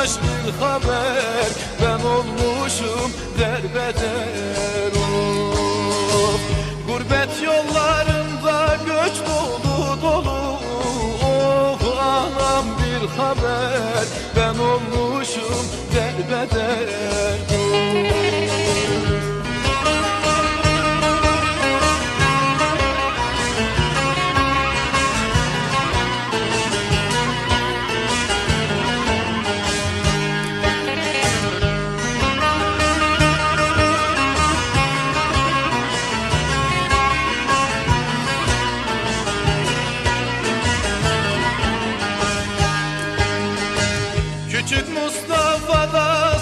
bir haber Ben olmuşum derbeder. Of Gurbet yollarında göç dolu dolu. Of anam bir haber Ben olmuşum derbeder Küçük Mustafa da